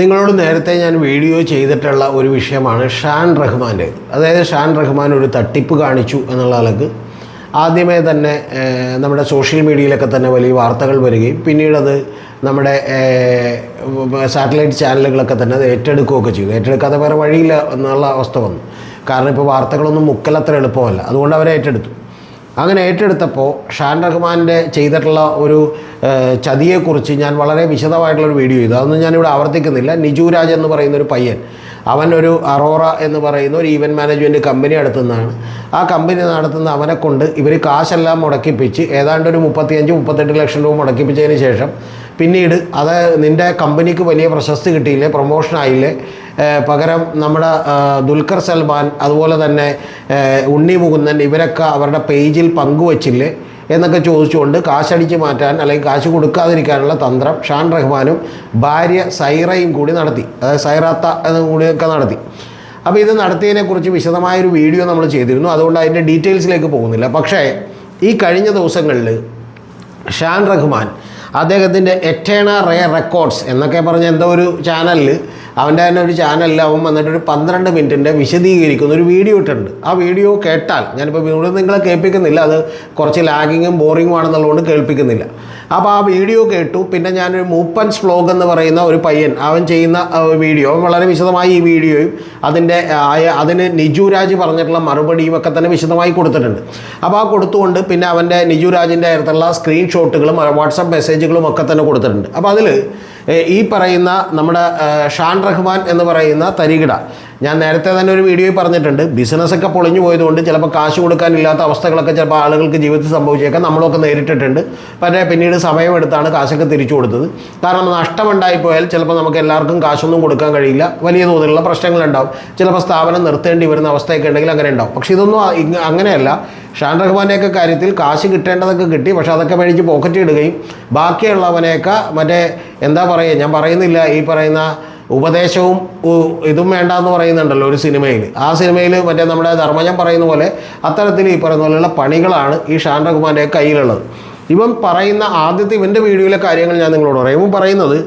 നിങ്ങളോട് നേരത്തെ ഞാൻ വീഡിയോ ചെയ്തിട്ടുള്ള ഒരു വിഷയമാണ് ഷാൻ റഹ്മാന്റെ. അതായത് ഷാൻ റഹ്മാൻ ഒരു തട്ടിപ്പ് കാണിച്ചു എന്നുള്ള അളക്ക് ആദ്യമേ തന്നെ നമ്മുടെ സോഷ്യൽ മീഡിയയിലൊക്കെ തന്നെ വലിയ വാർത്തകൾ വരികയും പിന്നീടത് നമ്മുടെ സാറ്റലൈറ്റ് ചാനലുകളൊക്കെ തന്നെ അത് ഏറ്റെടുക്കുകയൊക്കെ ചെയ്തു. ഏറ്റെടുക്കാതെ വേറെ വഴിയില്ല എന്നുള്ള അവസ്ഥ വന്നു. കാരണം ഇപ്പോൾ വാർത്തകളൊന്നും മുക്കലത്ര എളുപ്പമല്ല. അതുകൊണ്ട് അവരെ ഏറ്റെടുത്തു. അങ്ങനെ ഏറ്റെടുത്തപ്പോൾ ഷാൻ റഹ്മാന്റെ ചെയ്തിട്ടുള്ള ഒരു ചതിയെക്കുറിച്ച് ഞാൻ വളരെ വിശദമായിട്ടുള്ളൊരു വീഡിയോ ചെയ്തു. അതൊന്നും ഞാനിവിടെ ആവർത്തിക്കുന്നില്ല. നിജുരാജ് എന്ന് പറയുന്ന ഒരു പയ്യൻ. അവൻ ഒരു അറോറ എന്ന് പറയുന്ന ഒരു ഈവന്റ് മാനേജ്മെന്റ് കമ്പനി നടത്തുന്നതാണ്. ആ കമ്പനി നടത്തുന്ന അവനെ കൊണ്ട് ഇവർ കാശെല്ലാം മുടക്കിപ്പിച്ച് ഏതാണ്ട് ഒരു മുപ്പത്തിയഞ്ച് മുപ്പത്തെട്ട് ലക്ഷം രൂപ മുടക്കിപ്പിച്ചതിന് ശേഷം പിന്നീട് അത് നിന്റെ കമ്പനിക്ക് വലിയ പ്രശസ്തി കിട്ടിയില്ലേ ഏഹ് പകരം നമ്മുടെ ദുൽഖർ സൽമാൻ അതുപോലെ തന്നെ ഉണ്ണി മുകുന്ദൻ ഇവരൊക്കെ അവരുടെ പേജിൽ പങ്കുവച്ചില്ലേ? എന്നൊക്കെ ചോദിച്ചുകൊണ്ട് കാശടിച്ച് മാറ്റാൻ അല്ലെങ്കിൽ കാശ് കൊടുക്കാതിരിക്കാനുള്ള തന്ത്രം ഷാൻ റഹ്മാനും ഭാര്യ സൈറയും കൂടി നടത്തി. അതായത് സൈറാത്ത എന്നും കൂടിയൊക്കെ നടത്തി. അപ്പോൾ ഇത് നടത്തിയതിനെക്കുറിച്ച് വിശദമായൊരു വീഡിയോ നമ്മൾ ചെയ്തിരുന്നു. അതുകൊണ്ട് അതിന്റെ ഡീറ്റെയിൽസിലേക്ക് പോകുന്നില്ല. പക്ഷേ ഈ കഴിഞ്ഞ ദിവസങ്ങളിൽ ഷാൻ റഹ്മാൻ അദ്ദേഹത്തിന്റെ എറ്റേണ റേ റെക്കോർഡ്സ് എന്നൊക്കെ പറഞ്ഞ എന്തോ ഒരു ചാനലിൽ അവന്റെ തന്നെ ഒരു ചാനലിൽ അവൻ വന്നിട്ട് ഒരു പന്ത്രണ്ട് മിനിറ്റിന്റെ വിശദീകരിക്കുന്ന ഒരു വീഡിയോ ഇട്ടുണ്ട് ആ വീഡിയോ കേട്ടാൽ ഞാനിപ്പോൾ ഇവിടെ നിങ്ങളെ കേൾപ്പിക്കുന്നില്ല അത് കുറച്ച് ലാഗിങ്ങും ബോറിങ്ങും ആണെന്നുള്ളതുകൊണ്ട് കേൾപ്പിക്കുന്നില്ല. അപ്പോൾ ആ വീഡിയോ കേട്ടു പിന്നെ ഞാനൊരു മൂപ്പൻസ് വ്ലോഗ് എന്ന് പറയുന്ന ഒരു പയ്യൻ അവൻ ചെയ്യുന്ന വീഡിയോ വളരെ വിശദമായി ഈ വീഡിയോയും അതിന്റെ അതിന് നിജു രാജ് പറഞ്ഞിട്ടുള്ള മറുപടിയും ഒക്കെ തന്നെ വിശദമായി കൊടുത്തിട്ടുണ്ട്. അപ്പോൾ ആ കൊടുത്തുകൊണ്ട് പിന്നെ അവന്റെ നിജു രാജിന്റെ അടുത്തുള്ള സ്ക്രീൻഷോട്ടുകളും വാട്സപ്പ് മെസ്സേജുകളും ഒക്കെ തന്നെ കൊടുത്തിട്ടുണ്ട്. അപ്പോൾ അതിൽ ഈ പറയുന്ന നമ്മുടെ ഷാൻ റഹ്മാൻ എന്ന് പറയുന്ന തരികിട. ഞാൻ നേരത്തെ തന്നെ ഒരു വീഡിയോയിൽ പറഞ്ഞിട്ടുണ്ട് ബിസിനസ്സൊക്കെ പൊളിഞ്ഞു പോയതുകൊണ്ട് ചിലപ്പോൾ കാശ് കൊടുക്കാനില്ലാത്ത അവസ്ഥകളൊക്കെ ചിലപ്പോൾ ആളുകൾക്ക് ജീവിതത്തിൽ സംഭവിച്ചേക്കാം നമ്മളൊക്കെ നേരിട്ടിട്ടുണ്ട്. പക്ഷേ പിന്നീട് സമയമെടുത്താണ് കാശൊക്കെ തിരിച്ചു കൊടുത്തത്. കാരണം നഷ്ടമുണ്ടായിപ്പോയാൽ ചിലപ്പോൾ നമുക്ക് എല്ലാവർക്കും കാശൊന്നും കൊടുക്കാൻ കഴിയില്ല. വലിയ തോതിലുള്ള പ്രശ്നങ്ങളുണ്ടാവും. ചിലപ്പോൾ സ്ഥാപനം നിർത്തേണ്ടി വരുന്ന അവസ്ഥയൊക്കെ ഉണ്ടെങ്കിൽ അങ്ങനെ ഉണ്ടാവും. പക്ഷേ ഇതൊന്നും അങ്ങനെയല്ല. ഷാൻ റഹ്മാനെയൊക്കെ കാര്യത്തിൽ കാശ് കിട്ടേണ്ടതൊക്കെ കിട്ടി പക്ഷേ അതൊക്കെ മേടിച്ച് പോക്കറ്റ് ഇടുകയും ബാക്കിയുള്ളവനെയൊക്കെ മറ്റേ എന്താ പറയുക ഞാൻ പറയുന്നില്ല ഈ പറയുന്ന ഉപദേശവും ഇതും വേണ്ട എന്ന് പറയുന്നുണ്ടല്ലോ ഒരു സിനിമയിൽ ആ സിനിമയിൽ മറ്റേ നമ്മുടെ ധർമ്മജം പറയുന്ന പോലെ അത്തരത്തിൽ ഈ പറയുന്ന പോലെയുള്ള പണികളാണ് ഈ ഷാൻ കയ്യിലുള്ളത്. ഇവൻ പറയുന്ന ആദ്യത്തെ ഇവന്റെ വീഡിയോയിലെ കാര്യങ്ങൾ ഞാൻ നിങ്ങളോട് പറയാം. ഇവൻ പറയുന്നത്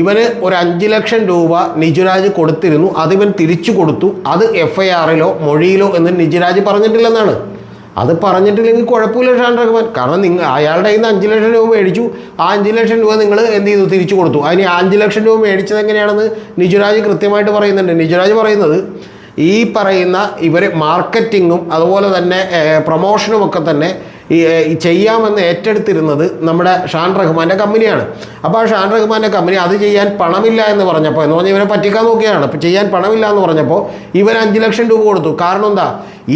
ഇവന് ഒരു അഞ്ച് ലക്ഷം രൂപ നിജുരാജ് കൊടുത്തിരുന്നു. അതിവൻ തിരിച്ചു കൊടുത്തു. അത് എഫ് ഐ ആറിലോ മൊഴിയിലോ എന്ന് നിജുരാജ് പറഞ്ഞിട്ടില്ലെന്നാണ്. അത് പറഞ്ഞിട്ടില്ലെങ്കിൽ കുഴപ്പമില്ല ഷാൻ റഹ്മാൻ. കാരണം നിങ്ങൾ അയാളുടെ കയ്യിൽ നിന്ന് അഞ്ച് ലക്ഷം രൂപ മേടിച്ചു. ആ അഞ്ച് ലക്ഷം രൂപ നിങ്ങൾ എന്ത് ചെയ്തു? തിരിച്ചു കൊടുത്തു. അതിന് അഞ്ച് ലക്ഷം രൂപ മേടിച്ചത് എങ്ങനെയാണെന്ന് നിജുരാജ് കൃത്യമായിട്ട് പറയുന്നുണ്ട്. നിജുരാജ് പറയുന്നത് ഈ പറയുന്ന ഇവർ മാർക്കറ്റിങ്ങും അതുപോലെ തന്നെ പ്രൊമോഷനും ഒക്കെ തന്നെ ഈ ചെയ്യാമെന്ന് ഏറ്റെടുത്തിരുന്നത് നമ്മുടെ ഷാൻ റഹ്മാന്റെ കമ്പനിയാണ്. അപ്പോൾ ആ ഷാൻ റഹ്മാന്റെ കമ്പനി അത് ചെയ്യാൻ പണമില്ല എന്ന് പറഞ്ഞപ്പോൾ എന്ന് പറഞ്ഞാൽ ഇവരെ പറ്റിക്കാൻ നോക്കിയാണ് അപ്പോൾ ചെയ്യാൻ പണമില്ല എന്ന് പറഞ്ഞപ്പോൾ ഇവൻ അഞ്ച് ലക്ഷം രൂപ കൊടുത്തു. കാരണം എന്താ?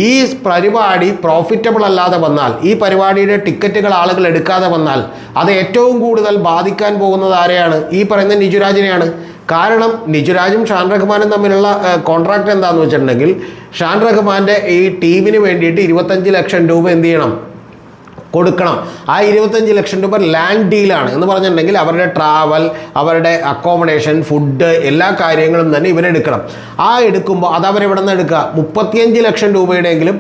ഈ പരിപാടി പ്രോഫിറ്റബിൾ അല്ലാതെ വന്നാൽ ഈ പരിപാടിയുടെ ടിക്കറ്റുകൾ ആളുകൾ എടുക്കാതെ വന്നാൽ അത് ഏറ്റവും കൂടുതൽ ബാധിക്കാൻ പോകുന്നത് ആരെയാണ്? ഈ പറയുന്ന നിജുരാജിനെയാണ്. കാരണം നിജുരാജും ഷാൻ റഹ്മാനും തമ്മിലുള്ള കോൺട്രാക്ട് എന്താണെന്ന് വെച്ചിട്ടുണ്ടെങ്കിൽ ഷാൻ റഹ്മാന്റെ ഈ ടീമിന് വേണ്ടിയിട്ട് ഇരുപത്തഞ്ച് ലക്ഷം രൂപ എന്ത് ചെയ്യണം? കൊടുക്കണം. ആ ഇരുപത്തഞ്ച് ലക്ഷം രൂപ ലാൻഡ് ഡീലാണ് എന്ന് പറഞ്ഞിട്ടുണ്ടെങ്കിൽ അവരുടെ ട്രാവൽ അവരുടെ അക്കോമഡേഷൻ ഫുഡ് എല്ലാ കാര്യങ്ങളും തന്നെ ഇവരെടുക്കണം. ആ എടുക്കുമ്പോൾ അത് അവരെവിടെ നിന്ന് എടുക്കുക? മുപ്പത്തിയഞ്ച് ലക്ഷം രൂപയുടെയെങ്കിലും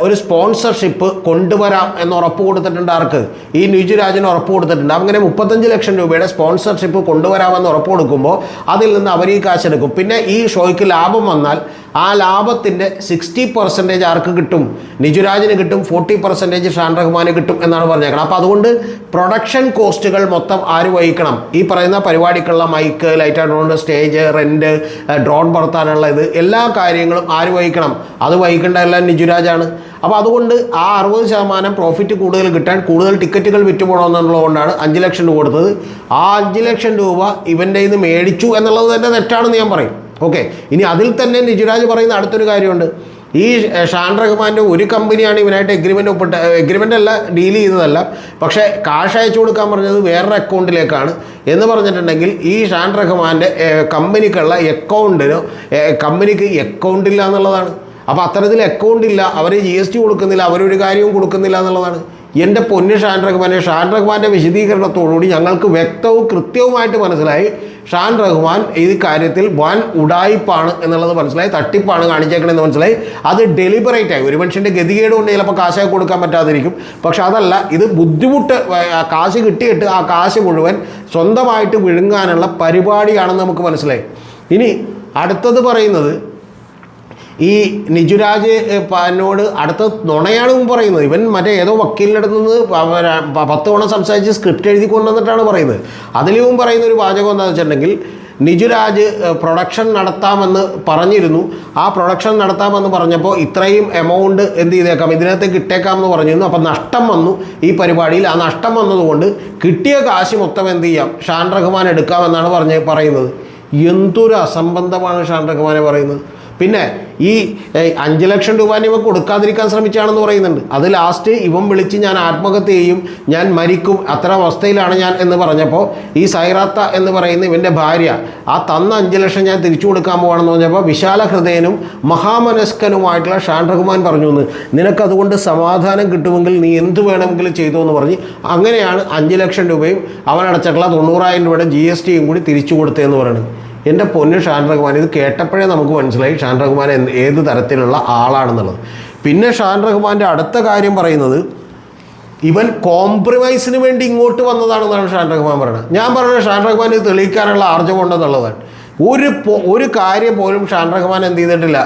ഒരു സ്പോൺസർഷിപ്പ് കൊണ്ടുവരാം എന്ന് ഉറപ്പ് കൊടുത്തിട്ടുണ്ട് ആർക്ക്? ഈ ന്യൂജിരാജിന് ഉറപ്പ് കൊടുത്തിട്ടുണ്ട്. അങ്ങനെ മുപ്പത്തഞ്ച് ലക്ഷം രൂപയുടെ സ്പോൺസർഷിപ്പ് കൊണ്ടുവരാമെന്ന് ഉറപ്പ് കൊടുക്കുമ്പോൾ അതിൽ നിന്ന് അവർ ഈ കാശെടുക്കും. പിന്നെ ഈ ഷോയ്ക്ക് ലാഭം വന്നാൽ ആ ലാഭത്തിന്റെ സിക്സ്റ്റി പെർസെന്റേജ് ആർക്ക് കിട്ടും? നിജുരാജിന് കിട്ടും ഫോർട്ടി പെർസെന്റേജ് ഷാൻ റഹ്മാന് കിട്ടും എന്നാണ് പറഞ്ഞേക്കണം അപ്പോൾ അതുകൊണ്ട് പ്രൊഡക്ഷൻ കോസ്റ്റുകൾ മൊത്തം ആര് വഹിക്കണം? ഈ പറയുന്ന പരിപാടിക്കുള്ള mike light and stage rent drone പറത്താനുള്ള ഇത് എല്ലാ കാര്യങ്ങളും ആര് വഹിക്കണം? അത് വഹിക്കേണ്ട എല്ലാം നിജുരാജാണ് അപ്പോൾ അതുകൊണ്ട് ആ അറുപത് ശതമാനം പ്രോഫിറ്റ് കൂടുതൽ കിട്ടാൻ കൂടുതൽ ടിക്കറ്റുകൾ വിറ്റുപോകണമെന്നുള്ളതുകൊണ്ടാണ് അഞ്ച് ലക്ഷം രൂപ കൊടുത്തത്. ആ അഞ്ച് ലക്ഷം രൂപ ഇവന്റെ ഇന്ന് മേടിച്ചു എന്നുള്ളത് തന്നെ തെറ്റാണെന്ന് ഞാൻ പറയും. ഓക്കെ ഇനി അതിൽ തന്നെ നിജുരാജ് പറയുന്ന അടുത്തൊരു കാര്യമുണ്ട്. ഈ ഷാൻ റഹ്മാന്റെ ഒരു കമ്പനിയാണ് ഇവനായിട്ട് എഗ്രിമെന്റ് ഒപ്പിട്ട എഗ്രിമെന്റ് അല്ല ഡീൽ ചെയ്തതല്ല പക്ഷേ കാശ് അയച്ചു കൊടുക്കാൻ പറഞ്ഞത് വേറൊരു അക്കൗണ്ടിലേക്കാണ് എന്ന് പറഞ്ഞിട്ടുണ്ടെങ്കിൽ ഈ ഷാൻ റഹ്മാന്റെ കമ്പനിക്കുള്ള അക്കൗണ്ടിനോ കമ്പനിക്ക് അക്കൗണ്ടില്ല എന്നുള്ളതാണ്. അപ്പോൾ അത്തരത്തിൽ അക്കൗണ്ട് ഇല്ല. അവർ ജി എസ് ടി കൊടുക്കുന്നില്ല. അവരൊരു കാര്യവും കൊടുക്കുന്നില്ല എന്നുള്ളതാണ്. എന്റെ പൊന്ന് ഷാൻ റഹ്മാനെ ഷാൻ റഹ്മാന്റെ വിശദീകരണത്തോടുകൂടി ഞങ്ങൾക്ക് വ്യക്തവും കൃത്യവുമായിട്ട് മനസ്സിലായി. ഷാൻ റഹ്മാൻ ഈ കാര്യത്തിൽ വൻ ഉടായിപ്പാണ് എന്നുള്ളത് മനസ്സിലായി. തട്ടിപ്പാണ് കാണിച്ചേക്കണമെന്ന് മനസ്സിലായി. അത് ഡെലിബറേറ്റ് ആയി. ഒരു മനുഷ്യന്റെ ഗതികേട് കൊണ്ട് ചിലപ്പോൾ കാശൊക്കെ കൊടുക്കാൻ പറ്റാതിരിക്കും. പക്ഷെ അതല്ല ഇത് ബുദ്ധിമുട്ട് കാശ് കിട്ടിയിട്ട് ആ കാശ് മുഴുവൻ സ്വന്തമായിട്ട് വിഴുങ്ങാനുള്ള പരിപാടിയാണെന്ന് നമുക്ക് മനസ്സിലായി. ഇനി അടുത്തത് പറയുന്നത് ഈ നിജുരാജ് എന്നോട് അടുത്ത നുണയാണ് പറയുന്നത്. ഇവൻ മറ്റേ ഏതോ വക്കീലിന്റെ അടുത്ത് നിന്ന് പത്ത് തവണ സംസാരിച്ച് സ്ക്രിപ്റ്റ് എഴുതി കൊണ്ടുവന്നിട്ടാണ് പറയുന്നത്. അതിലും പറയുന്ന ഒരു വാചകം എന്താണെന്ന് വെച്ചിട്ടുണ്ടെങ്കിൽ നിജുരാജ് പ്രൊഡക്ഷൻ നടത്താമെന്ന് പറഞ്ഞിരുന്നു. ആ പ്രൊഡക്ഷൻ നടത്താമെന്ന് പറഞ്ഞപ്പോൾ ഇത്രയും എമൗണ്ട് എന്ത് ചെയ്തേക്കാം? കിട്ടേക്കാം എന്ന് പറഞ്ഞിരുന്നു. അപ്പം നഷ്ടം വന്നു ഈ പരിപാടിയിൽ. ആ നഷ്ടം വന്നതുകൊണ്ട് കിട്ടിയ കാശ് മൊത്തം എന്ത് ചെയ്യാം? ഷാൻ റഹ്മാൻ എടുക്കാമെന്നാണ് പറഞ്ഞ് പറയുന്നത്. എന്തൊരു അസംബന്ധമാണ് ഷാൻ റഹ്മാനെ പറയുന്നത്. പിന്നെ ഈ അഞ്ച് ലക്ഷം രൂപ ഇവ കൊടുക്കാതിരിക്കാൻ ശ്രമിച്ചാണെന്ന് പറയുന്നുണ്ട്. അത് ലാസ്റ്റ് ഇവൻ വിളിച്ച് ഞാൻ ആത്മഹത്യ ചെയ്യും ഞാൻ മരിക്കും അത്ര അവസ്ഥയിലാണ് ഞാൻ എന്ന് പറഞ്ഞപ്പോൾ ഈ സൈറാത്ത എന്ന് പറയുന്ന ഇവന്റെ ഭാര്യ ആ തന്ന അഞ്ച് ലക്ഷം ഞാൻ തിരിച്ചു കൊടുക്കാൻ പോവാണെന്ന് പറഞ്ഞപ്പോൾ വിശാല ഹൃദയനും മഹാമനസ്കനുമായിട്ടുള്ള ഷാൻ റഹ്മാൻ പറഞ്ഞു എന്ന്. നിനക്കതുകൊണ്ട് സമാധാനം കിട്ടുമെങ്കിൽ നീ എന്ത് വേണമെങ്കിലും ചെയ്തു എന്ന് പറഞ്ഞ് അങ്ങനെയാണ് അഞ്ച് ലക്ഷം രൂപയും അവൻ അടച്ചിട്ടുള്ള തൊണ്ണൂറായിരം രൂപയുടെ ജി എസ് ടിയും കൂടി തിരിച്ചു കൊടുത്തതെന്ന് പറയുന്നത്. എന്റെ പൊന്ന് ഷാൻ റഹ്മാൻ ഇത് കേട്ടപ്പോഴേ നമുക്ക് മനസ്സിലായി ഷാൻ റഹ്മാൻ ഏത് തരത്തിലുള്ള ആളാണെന്നുള്ളത്. പിന്നെ ഷാൻ റഹ്മാന്റെ അടുത്ത കാര്യം പറയുന്നത് ഇവൻ കോംപ്രമൈസിന് വേണ്ടി ഇങ്ങോട്ട് വന്നതാണെന്നാണ് ഷാൻ റഹ്മാൻ പറയുന്നത്. ഞാൻ പറയുന്നത് ഷാൻ റഹ്മാൻ ഇത് തെളിയിക്കാനുള്ള ആർജവമുണ്ടെന്നുള്ളതാണ് ഒരു ഒരു കാര്യം പോലും ഷാൻ റഹ്മാൻ എന്ത് ചെയ്തിട്ടില്ല.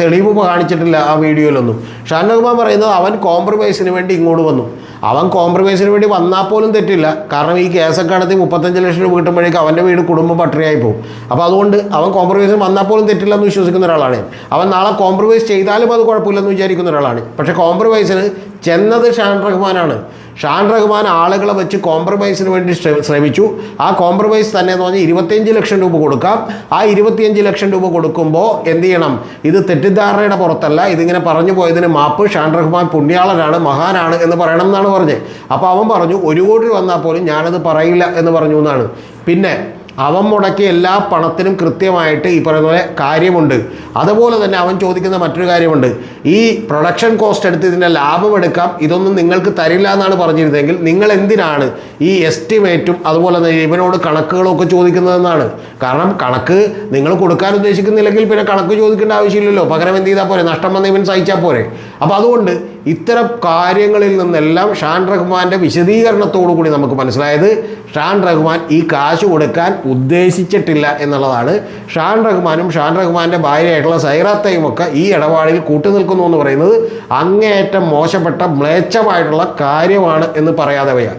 തെളിവ് കാണിച്ചിട്ടില്ല ആ വീഡിയോയിലൊന്നും. ഷാൻ റഹ്മാൻ പറയുന്നത് അവൻ കോംപ്രമൈസിന് വേണ്ടി ഇങ്ങോട്ട് വന്നു. അവൻ കോംപ്രമൈസിന് വേണ്ടി വന്നാൽ പോലും തെറ്റില്ല. കാരണം ഈ കേസൊക്കെ നടത്തി മുപ്പത്തഞ്ച് ലക്ഷം രൂപ കിട്ടുമ്പോഴേക്കും അവന്റെ വീട് കുടുംബം പട്ടിണിയായി പോകും. അപ്പോൾ അതുകൊണ്ട് അവൻ കോംപ്രമൈസിന് വന്നാൽ പോലും തെറ്റില്ല എന്ന് വിശ്വസിക്കുന്ന ഒരാളാണ് അവൻ നാളെ കോംപ്രമൈസ് ചെയ്താലും അത് കുഴപ്പമില്ലെന്ന് വിചാരിക്കുന്ന ഒരാളാണ് പക്ഷേ കോംപ്രമൈസിന് ചെന്നത് ഷാൻ റഹ്മാനാണ്. ഷാൻ റഹ്മാൻ ആളുകളെ വെച്ച് കോംപ്രമൈസിന് വേണ്ടി ശ്രമിച്ചു. ആ കോംപ്രമൈസ് തന്നെ എന്ന് പറഞ്ഞാൽ ഇരുപത്തിയഞ്ച് ലക്ഷം രൂപ കൊടുക്കാം. ആ ഇരുപത്തിയഞ്ച് ലക്ഷം രൂപ കൊടുക്കുമ്പോൾ എന്ത് ചെയ്യണം? ഇത് തെറ്റിദ്ധാരണയുടെ പുറത്തല്ല. ഇതിങ്ങനെ പറഞ്ഞു പോയതിന് മാപ്പ് ഷാൻ റഹ്മാൻ പുണ്യാളനാണ് മഹാനാണ് എന്ന് പറയണം എന്നാണ് പറഞ്ഞത്. അപ്പോൾ അവൻ പറഞ്ഞു ഒരു കോടി വന്നാൽ പോലും ഞാനത് പറയില്ല എന്ന് പറഞ്ഞു എന്നാണ്. പിന്നെ അവൻ മുടക്കിയ എല്ലാ പണത്തിനും കൃത്യമായിട്ട് ഈ പറയുന്ന പോലെ കാര്യമുണ്ട്. അതുപോലെ തന്നെ അവൻ ചോദിക്കുന്ന മറ്റൊരു കാര്യമുണ്ട്. ഈ പ്രൊഡക്ഷൻ കോസ്റ്റ് എടുത്ത് ഇതിന്റെ ലാഭം എടുക്കാം ഇതൊന്നും നിങ്ങൾക്ക് തരില്ല എന്നാണ് പറഞ്ഞിരുന്നെങ്കിൽ നിങ്ങൾ എന്തിനാണ് ഈ എസ്റ്റിമേറ്റും അതുപോലെ തന്നെ ഇവനോട് കണക്കുകളും ഒക്കെ ചോദിക്കുന്നതെന്നാണ്. കാരണം കണക്ക് നിങ്ങൾ കൊടുക്കാൻ ഉദ്ദേശിക്കുന്നില്ലെങ്കിൽ പിന്നെ കണക്ക് ചോദിക്കേണ്ട ആവശ്യമില്ലല്ലോ. പകരം എന്ത് ചെയ്താൽ പോരെ? നഷ്ടം വന്ന ഇവൻ സഹിച്ചാൽ പോരെ? അപ്പോൾ അതുകൊണ്ട് ഇത്തരം കാര്യങ്ങളിൽ നിന്നെല്ലാം ഷാൻ റഹ്മാന്റെ വിശദീകരണത്തോടു കൂടി നമുക്ക് മനസ്സിലായത് ഷാൻ റഹ്മാൻ ഈ കാശ് കൊടുക്കാൻ ഉദ്ദേശിച്ചിട്ടില്ല എന്നുള്ളതാണ്. ഷാൻ റഹ്മാനും ഷാൻ റഹ്മാന്റെ ഭാര്യയായിട്ടുള്ള സൈറാത്തയും ഒക്കെ ഈ ഇടപാടിൽ കൂട്ടുനിൽക്കുന്നു എന്ന് പറയുന്നത് അങ്ങേയറ്റം മോശപ്പെട്ട മ്ലേച്ഛമായിട്ടുള്ള കാര്യമാണ് എന്ന് പറയാതെ വയ്യ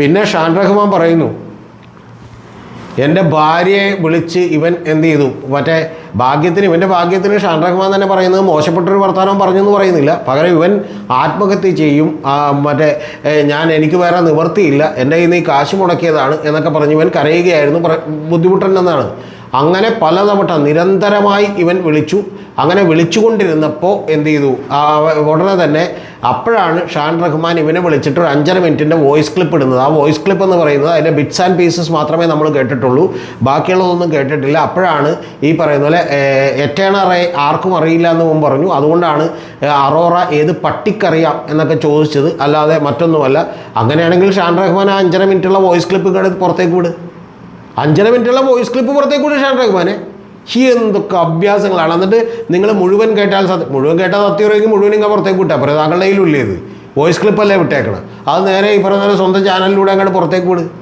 പിന്നെ ഷാൻ റഹ്മാൻ പറയുന്നു എന്റെ ഭാര്യയെ വിളിച്ച് ഇവൻ എന്ത് ചെയ്തു? മറ്റേ ഭാഗ്യത്തിന് ഇവന്റെ ഭാഗ്യത്തിന് ഷാൻ റഹ്മാൻ തന്നെ പറയുന്നത് മോശപ്പെട്ടൊരു വർത്തമാനം പറഞ്ഞു എന്ന് പറയുന്നില്ല. പകരം ഇവൻ ആത്മഹത്യ ചെയ്യും. മറ്റേ ഞാൻ എനിക്ക് വേറെ നിവർത്തിയില്ല എന്റെ കയ്യിൽ നിന്ന് ഈ കാശ് മുടക്കിയതാണ് എന്നൊക്കെ പറഞ്ഞ് ഇവൻ കരയുകയായിരുന്നു. ബുദ്ധിമുട്ടുണ്ടെന്നാണ് അങ്ങനെ പലതവട്ട നിരന്തരമായി ഇവൻ വിളിച്ചു. അങ്ങനെ വിളിച്ചുകൊണ്ടിരുന്നപ്പോൾ എന്ത് ചെയ്തു? ഉടനെ തന്നെ അപ്പോഴാണ് ഷാൻ റഹ്മാൻ ഇവനെ വിളിച്ചിട്ട് ഒരു അഞ്ചര മിനിറ്റിന്റെ വോയിസ് ക്ലിപ്പ് ഇടുന്നത്. ആ വോയിസ് ക്ലിപ്പ് എന്ന് പറയുന്നത് അതിന്റെ ബിറ്റ്സ് ആൻഡ് പീസസ് മാത്രമേ നമ്മൾ കേട്ടിട്ടുള്ളൂ. ബാക്കിയുള്ളതൊന്നും കേട്ടിട്ടില്ല. അപ്പോഴാണ് ഈ പറയുന്ന പോലെ എറ്റേണറെ ആർക്കും അറിയില്ല എന്ന് മുമ്പ് പറഞ്ഞു. അതുകൊണ്ടാണ് അറോറ ഏത് പട്ടിക്കറിയാം എന്നൊക്കെ ചോദിച്ചത്. അല്ലാതെ മറ്റൊന്നുമല്ല. അങ്ങനെയാണെങ്കിൽ ഷാൻ റഹ്മാൻ ആ അഞ്ചര മിനിറ്റുള്ള വോയിസ് ക്ലിപ്പ് കണ്ട് പുറത്തേക്ക് വിട്. അഞ്ചര മിനിറ്റുള്ള വോയിസ് ക്ലിപ്പ് പുറത്തേക്ക് കൂടി ഷാൻ റഹ്മാനെ. ഈ എന്തൊക്കെ അഭ്യാസങ്ങളാണ്. എന്നിട്ട് നിങ്ങൾ മുഴുവൻ കേട്ടാൽ മുഴുവൻ കേട്ടാൽ സത്യമാണെങ്കിൽ മുഴുവൻ ഇങ്ങനെ പുറത്തേക്ക് വിട്ടാൽ അപ്പോൾ താങ്കളുടെ ഇത് വോയിസ് ക്ലിപ്പല്ലേ വിട്ടേക്കണം. അത് നേരെ ഈ പറഞ്ഞ സ്വന്തം ചാനലിലൂടെ അങ്ങോട്ട് പുറത്തേക്ക് വിട്.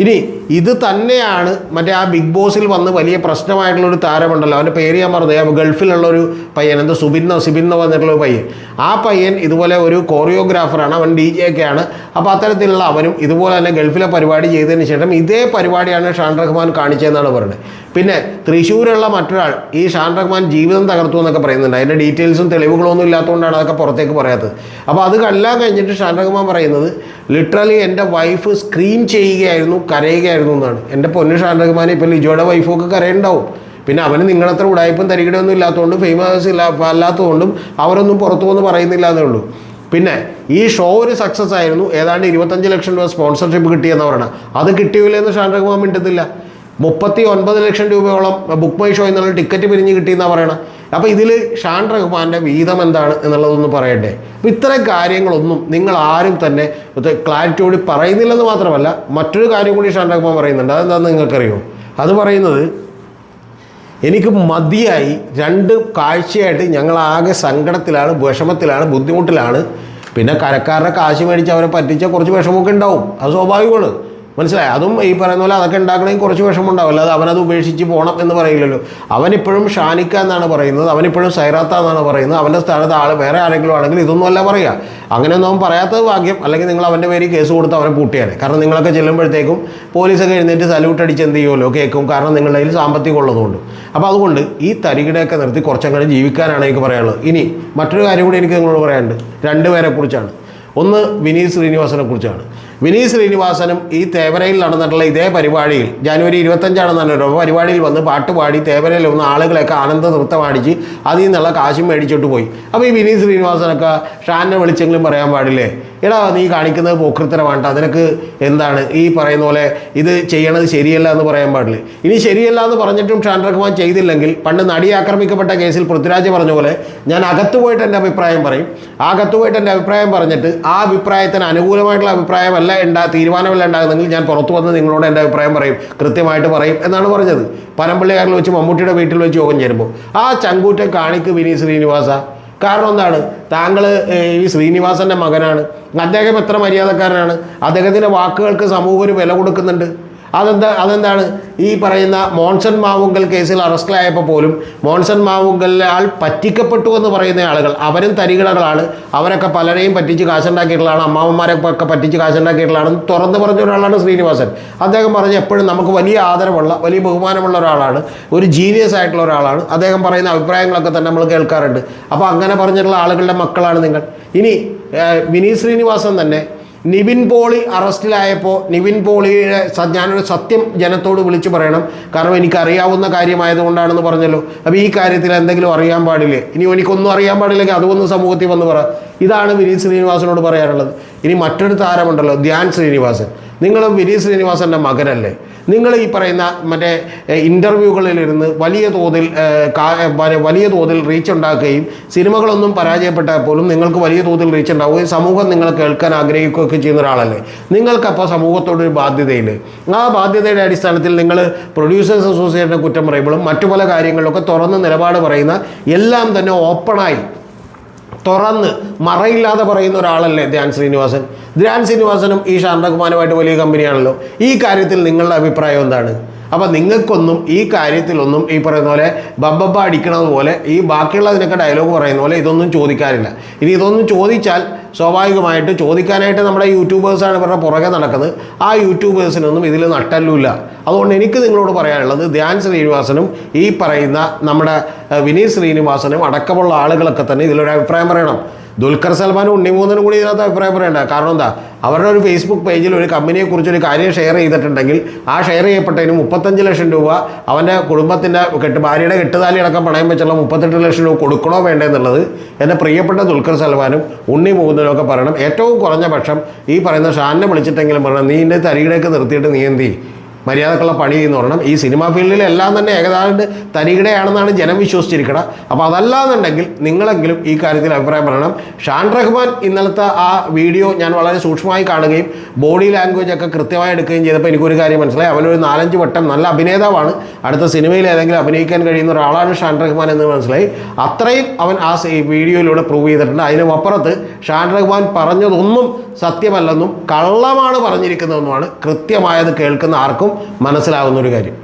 ഇനി ഇത് തന്നെയാണ് മറ്റേ ആ ബിഗ് ബോസിൽ വന്ന് വലിയ പ്രശ്നമായിട്ടുള്ള ഒരു താരമുണ്ടല്ലോ. അവന്റെ പേര് ഞാൻ പറഞ്ഞത് ആ ഗൾഫിലുള്ള ഒരു പയ്യൻ. സുബിൻ സുബിന്നോ? സിബിന്നോ വന്നിട്ടുള്ള പയ്യൻ. ആ പയ്യൻ ഇതുപോലെ ഒരു കോറിയോഗ്രാഫറാണ് അവൻ ഡി ജെ ഒക്കെ ആണ് അപ്പോൾ അത്തരത്തിലുള്ള അവനും ഇതുപോലെ തന്നെ ഗൾഫിലെ പരിപാടി ചെയ്തതിന് ശേഷം ഇതേ പരിപാടിയാണ് ഷാൻ റഹ്മാൻ കാണിച്ചതെന്നാണ് പറയുന്നത്. പിന്നെ തൃശ്ശൂരുള്ള മറ്റൊരാൾ ഈ ഷാൻ റഹ്മാൻ ജീവിതം തകർത്തു എന്നൊക്കെ പറയുന്നുണ്ട്. അതിന്റെ ഡീറ്റെയിൽസും തെളിവുകളൊന്നും ഇല്ലാത്തതുകൊണ്ടാണ് അതൊക്കെ പുറത്തേക്ക് പറയാത്തത്. അപ്പോൾ അത് കല്ലാൻ കഴിഞ്ഞിട്ട് ഷാൻ റഹ്മാൻ പറയുന്നത് ലിറ്ററലി എന്റെ വൈഫ് സ്ക്രീൻ ചെയ്യുകയായിരുന്നു കരയുകയായിരുന്നു എന്നാണ്. എന്റെ പൊന്നു ഷാൻ റഹ്മാൻ ഇപ്പോൾ ലിജോയുടെ വൈഫൊക്കെ കരയുണ്ടാവും പിന്നെ അവന് നിങ്ങളത്ര ഉടായ്പും തരികിടൊന്നും ഇല്ലാത്തതുകൊണ്ടും ഫേമസ് ഇല്ല അല്ലാത്തതുകൊണ്ടും അവരൊന്നും പുറത്തു വന്ന് പറയുന്നില്ല എന്നേ ഉള്ളൂ. പിന്നെ ഈ ഷോ ഒരു സക്സസ് ആയിരുന്നു. ഏതാണ്ട് ഇരുപത്തഞ്ച് ലക്ഷം രൂപ സ്പോൺസർഷിപ്പ് കിട്ടിയെന്ന് പറയണം അത് കിട്ടിയില്ലെന്ന് ഷാൻ റഹ്മാൻ മിണ്ടുന്നില്ല. മുപ്പത്തി ഒൻപത് ലക്ഷം രൂപയോളം ബുക്ക് മൈ ഷോ എന്നുള്ള ടിക്കറ്റ് പിരിഞ്ഞ് കിട്ടിയെന്നാണ് പറയണം. അപ്പോൾ ഇതിൽ ഷാൻ റഹ്മാന്റെ വീതം എന്താണ് എന്നുള്ളതൊന്ന് പറയട്ടെ. അപ്പോൾ ഇത്തരം കാര്യങ്ങളൊന്നും നിങ്ങൾ ആരും തന്നെ ക്ലാരിറ്റിയോട് പറയുന്നില്ലെന്ന് മാത്രമല്ല മറ്റൊരു കാര്യം കൂടി ഷാൻ റഹ്മാൻ പറയുന്നുണ്ട്. അതെന്താണെന്ന് നിങ്ങൾക്കറിയോ? അത് പറയുന്നത് എനിക്ക് മതിയായി രണ്ട് കാഴ്ചയായിട്ട് ഞങ്ങളാകെ സങ്കടത്തിലാണ് വിഷമത്തിലാണ് ബുദ്ധിമുട്ടിലാണ്. പിന്നെ കരക്കാരുടെ കാശ് മേടിച്ച് അവരെ പറ്റിച്ച കുറച്ച് വിഷമമൊക്കെ ഉണ്ടാവും. അത് സ്വാഭാവികമാണ്. മനസ്സിലായി? അതും ഈ പറയുന്ന പോലെ അതൊക്കെ ഉണ്ടാക്കണമെങ്കിൽ കുറച്ച് വിഷമമുണ്ടാവും. അല്ലാതെ അവനത് ഉപേക്ഷിച്ച് പോകണം എന്ന് പറയില്ലല്ലോ. അവനിപ്പോഴും ഷാനിക്ക എന്നാണ് പറയുന്നത്. അവനിപ്പോഴും സൈറാത്ത എന്നാണ് പറയുന്നത്. അവന്റെ സ്ഥലത്ത് ആൾ വേറെ ആരെങ്കിലും ആണെങ്കിൽ ഇതൊന്നും അല്ല പറയുക അങ്ങനെയൊന്നും അവൻ പറയാത്തത് ഭാഗ്യം. അല്ലെങ്കിൽ നിങ്ങൾ അവന്റെ പേര് കേസ് കൊടുത്ത് അവനെ പൂട്ടിയാണ്. കാരണം നിങ്ങളൊക്കെ ചെല്ലുമ്പോഴത്തേക്കും പോലീസൊക്കെ എഴുന്നേറ്റ് സല്യൂട്ട് അടിച്ച് എന്ത് ചെയ്യുമല്ലോ? കേൾക്കും കാരണം നിങ്ങളുടെ കയ്യിൽ സാമ്പത്തികം ഉള്ളതുകൊണ്ട്. അപ്പോൾ അതുകൊണ്ട് ഈ തരികിടയൊക്കെ നിർത്തി കുറച്ചങ്ങനെ ജീവിക്കാനാണ് എനിക്ക് പറയാനുള്ളത്. ഇനി മറ്റൊരു കാര്യം കൂടി എനിക്ക് നിങ്ങളോട് പറയാനുണ്ട്. രണ്ടുപേരെ കുറിച്ചാണ്. ഒന്ന് വിനീത് ശ്രീനിവാസനെ കുറിച്ചാണ്. വിനീത് ശ്രീനിവാസനും ഈ തേവരയിൽ നടന്നിട്ടുള്ള ഇതേ പരിപാടിയിൽ ജനുവരി ഇരുപത്തഞ്ചാണെന്ന് ഓരോ പരിപാടിയിൽ വന്ന് പാട്ടുപാടി തേവരയിൽ വന്ന് ആളുകളെയൊക്കെ ആനന്ദ നൃത്തം അടിച്ച് അതിൽ നിന്നുള്ള കാശും മേടിച്ചിട്ട് പോയി. അപ്പോൾ ഈ വിനീത് ശ്രീനിവാസനൊക്കെ ഷാനെ വിളിച്ചെങ്കിലും പറയാൻ പാടില്ലേ? എടാ നീ കാണിക്കുന്നത് പോക്കൃത്തരമാണ് അതിനക്ക് എന്താണ് ഈ പറയുന്ന പോലെ ഇത് ചെയ്യണത് ശരിയല്ല എന്ന് പറയാൻ പാടില്ല. ഇനി ശരിയല്ല എന്ന് പറഞ്ഞിട്ടും ഷാൻ റഹ്മാൻ ചെയ്തില്ലെങ്കിൽ പണ്ട് നടി ആക്രമിക്കപ്പെട്ട കേസിൽ പൃഥ്വിരാജ് പറഞ്ഞ പോലെ ഞാൻ അകത്ത് പോയിട്ട് എന്റെ അഭിപ്രായം പറയും. അകത്ത് പോയിട്ട് എന്റെ അഭിപ്രായം പറഞ്ഞിട്ട് ആ അഭിപ്രായത്തിന് അനുകൂലമായിട്ടുള്ള അഭിപ്രായമല്ല ഉണ്ടാ തീരുമാനമല്ല ഉണ്ടാകുന്നെങ്കിൽ ഞാൻ പുറത്തു വന്ന് നിങ്ങളോട് എന്റെ അഭിപ്രായം പറയും. കൃത്യമായിട്ട് പറയും എന്നാണ് പറഞ്ഞത്. പനമ്പള്ളിയാറിൽ വെച്ച് മമ്മൂട്ടിയുടെ വീട്ടിൽ വെച്ച് യോഗം ചേരുമ്പോൾ. ആ ചങ്കൂറ്റം കാണിക്ക് വിനീത് ശ്രീനിവാസ. കാരണം എന്താണ്? താങ്കൾ ഈ ശ്രീനിവാസന്റെ മകനാണ്. അദ്ദേഹം എത്ര മര്യാദക്കാരനാണ്? അദ്ദേഹത്തിന്റെ വാക്കുകൾക്ക് സമൂഹം ഒരു വില കൊടുക്കുന്നുണ്ട്. അതെന്താ അതെന്താണ്? ഈ പറയുന്ന മോൺസൺ മാവുങ്കൽ കേസിൽ അറസ്റ്റിലായപ്പോൾ പോലും മോൺസൺ മാവുങ്കലിലെ ആൾ പറ്റിക്കപ്പെട്ടു എന്ന് പറയുന്ന ആളുകൾ അവരും തരികിടകളാണ്. അവരൊക്കെ പലരെയും പറ്റിച്ച് കാശുണ്ടാക്കിയിട്ടുള്ളതാണ് അമ്മാവന്മാരെ ഒക്കെ പറ്റിച്ച് കാശുണ്ടാക്കിയിട്ടുള്ളതാണ് തുറന്നു പറഞ്ഞ ഒരാളാണ് ശ്രീനിവാസൻ. അദ്ദേഹം പറഞ്ഞ എപ്പോഴും നമുക്ക് വലിയ ആദരവുള്ള വലിയ ബഹുമാനമുള്ള ഒരാളാണ് ഒരു ജീനിയസ് ആയിട്ടുള്ള ഒരാളാണ്. അദ്ദേഹം പറയുന്ന അഭിപ്രായങ്ങളൊക്കെ തന്നെ നമ്മൾ കേൾക്കാറുണ്ട്. അപ്പോൾ അങ്ങനെ പറഞ്ഞിട്ടുള്ള ആളുകളുടെ മക്കളാണ് നിങ്ങൾ. ഇനി വിനീത് ശ്രീനിവാസൻ തന്നെ നിവിൻ പോളി അറസ്റ്റിലായപ്പോൾ നിവിൻ പോളിയുടെ ഞാനൊരു സത്യം ജനത്തോട് വിളിച്ചു പറയണം. കാരണം എനിക്കറിയാവുന്ന കാര്യമായതുകൊണ്ടാണെന്ന് പറഞ്ഞല്ലോ. അപ്പോൾ ഈ കാര്യത്തിൽ എന്തെങ്കിലും അറിയാൻ പാടില്ലേ? ഇനി എനിക്കൊന്നും അറിയാൻ പാടില്ലെങ്കിൽ അതൊന്ന് സമൂഹത്തിൽ വന്ന് പറ. ഇതാണ് വിനീത് ശ്രീനിവാസനോട് പറയാനുള്ളത്. ഇനി മറ്റൊരു താരമുണ്ടല്ലോ ധ്യാൻ ശ്രീനിവാസൻ. നിങ്ങളും വിനീത് ശ്രീനിവാസന്റെ മകനല്ലേ? നിങ്ങൾ ഈ പറയുന്ന മറ്റേ ഇന്റർവ്യൂകളിലിരുന്ന് വലിയ തോതിൽ വലിയ തോതിൽ റീച്ച് ഉണ്ടാക്കുകയും സിനിമകളൊന്നും പരാജയപ്പെട്ടാൽ പോലും നിങ്ങൾക്ക് വലിയ തോതിൽ റീച്ച് ഉണ്ടാവുകയും സമൂഹം നിങ്ങൾ കേൾക്കാൻ ആഗ്രഹിക്കുകയൊക്കെ ചെയ്യുന്ന ഒരാളല്ലേ? നിങ്ങൾക്കപ്പോൾ സമൂഹത്തോടൊരു ബാധ്യതയില്ലേ? ആ ബാധ്യതയുടെ അടിസ്ഥാനത്തിൽ നിങ്ങൾ പ്രൊഡ്യൂസേഴ്സ് അസോസിയേഷനെ കുറ്റം പറയുമ്പോഴും മറ്റു പല കാര്യങ്ങളിലൊക്കെ തുറന്ന് നിലപാട് പറയുന്ന എല്ലാം തന്നെ ഓപ്പണായി തുറന്ന് മറയില്ലാതെ പറയുന്ന ഒരാളല്ലേ ധ്യാൻ ശ്രീനിവാസൻ? ധ്യാൻ ശ്രീനിവാസനും ഈ ശാന്തകുമാരുമായിട്ട് വലിയ കമ്പനിയാണല്ലോ ഈ കാര്യത്തിൽ നിങ്ങളുടെ അഭിപ്രായം എന്താണ്? അപ്പം നിങ്ങൾക്കൊന്നും ഈ കാര്യത്തിലൊന്നും ഈ പറയുന്ന പോലെ ബബ്ബബ്ബ അടിക്കണത് പോലെ ഈ ബാക്കിയുള്ളതിനൊക്കെ ഡയലോഗ് പറയുന്ന പോലെ ഇതൊന്നും ചോദിക്കാറില്ല ഇനി ഇതൊന്നും ചോദിച്ചാൽ സ്വാഭാവികമായിട്ട് ചോദിക്കാനായിട്ട് നമ്മുടെ യൂട്യൂബേഴ്സാണ് ഇവരുടെ പുറകെ നടക്കുന്നത്. ആ യൂട്യൂബേഴ്സിനൊന്നും ഇതിൽ നട്ടല്ലുമില്ല അതുകൊണ്ട് എനിക്ക് നിങ്ങളോട് പറയാനുള്ളത് ധ്യാൻ ശ്രീനിവാസനും ഈ പറയുന്ന നമ്മുടെ വിനീത് ശ്രീനിവാസനും അടക്കമുള്ള ആളുകളൊക്കെ തന്നെ ഇതിലൊരു അഭിപ്രായം പറയണം. ദുൽഖർ സൽമാനും ഉണ്ണിമൂന്നനും കൂടി ഇതിനകത്ത് അഭിപ്രായം പറയണ്ട. കാരണം എന്താ? അവരുടെ ഒരു ഫേസ്ബുക്ക് പേജിൽ ഒരു കമ്പനിയെക്കുറിച്ച് ഒരു കാര്യം ഷെയർ ചെയ്തിട്ടുണ്ടെങ്കിൽ ആ ഷെയർ ചെയ്യപ്പെട്ടതിന് മുപ്പത്തഞ്ച് ലക്ഷം രൂപ അവന്റെ കുടുംബത്തിന്റെ കെട്ട് ഭാര്യയുടെ കെട്ടുതാലി അടക്കം പണയം വെച്ചുള്ള മുപ്പത്തെട്ട് ലക്ഷം രൂപ കൊടുക്കണോ വേണ്ടേ എന്നുള്ളത് എന്റെ പ്രിയപ്പെട്ട ദുൽഖർ സൽമാനും ഉണ്ണി മൂന്നനും ഒക്കെ പറയണം. ഏറ്റവും കുറഞ്ഞ പക്ഷം ഈ പറയുന്ന ഷാനിനെ വിളിച്ചിട്ടെങ്കിലും പറയണം നീ എന്റെ തരികിടേക്ക് നിർത്തിയിട്ട് നീ എന്ത്? മര്യാദക്കുള്ള പണി എന്ന് പറയണം. ഈ സിനിമാ ഫീൽഡിൽ എല്ലാം തന്നെ ഏകദാണ്ട് തരികിടയാണെന്നാണ് ജനം വിശ്വസിച്ചിരിക്കണം അപ്പോൾ അതല്ലാന്നുണ്ടെങ്കിൽ നിങ്ങളെങ്കിലും ഈ കാര്യത്തിൽ അഭിപ്രായം പറയണം. ഷാൻ റഹ്മാൻ ഇന്നലത്തെ ആ വീഡിയോ ഞാൻ വളരെ സൂക്ഷ്മമായി കാണുകയും ബോഡി ലാംഗ്വേജ് ഒക്കെ കൃത്യമായി എടുക്കുകയും ചെയ്തപ്പോൾ എനിക്കൊരു കാര്യം മനസ്സിലായി. അവനൊരു നാലഞ്ച് വട്ടം നല്ല അഭിനേതാവാണ്. അടുത്ത സിനിമയിൽ ഏതെങ്കിലും അഭിനയിക്കാൻ കഴിയുന്ന ഒരാളാണ് ഷാൻ റഹ്മാൻ എന്ന് മനസ്സിലായി. അത്രയും അവൻ ആ വീഡിയോയിലൂടെ പ്രൂവ് ചെയ്തിട്ടുണ്ട്. അതിനും അപ്പുറത്ത് ഷാൻ റഹ്മാൻ പറഞ്ഞതൊന്നും സത്യമല്ലെന്നും കള്ളമാണ് പറഞ്ഞിരിക്കുന്നതെന്നുമാണ് കൃത്യമായത് കേൾക്കുന്ന ആർക്കും മനസ്സിലാവുന്ന ഒരു കാര്യം.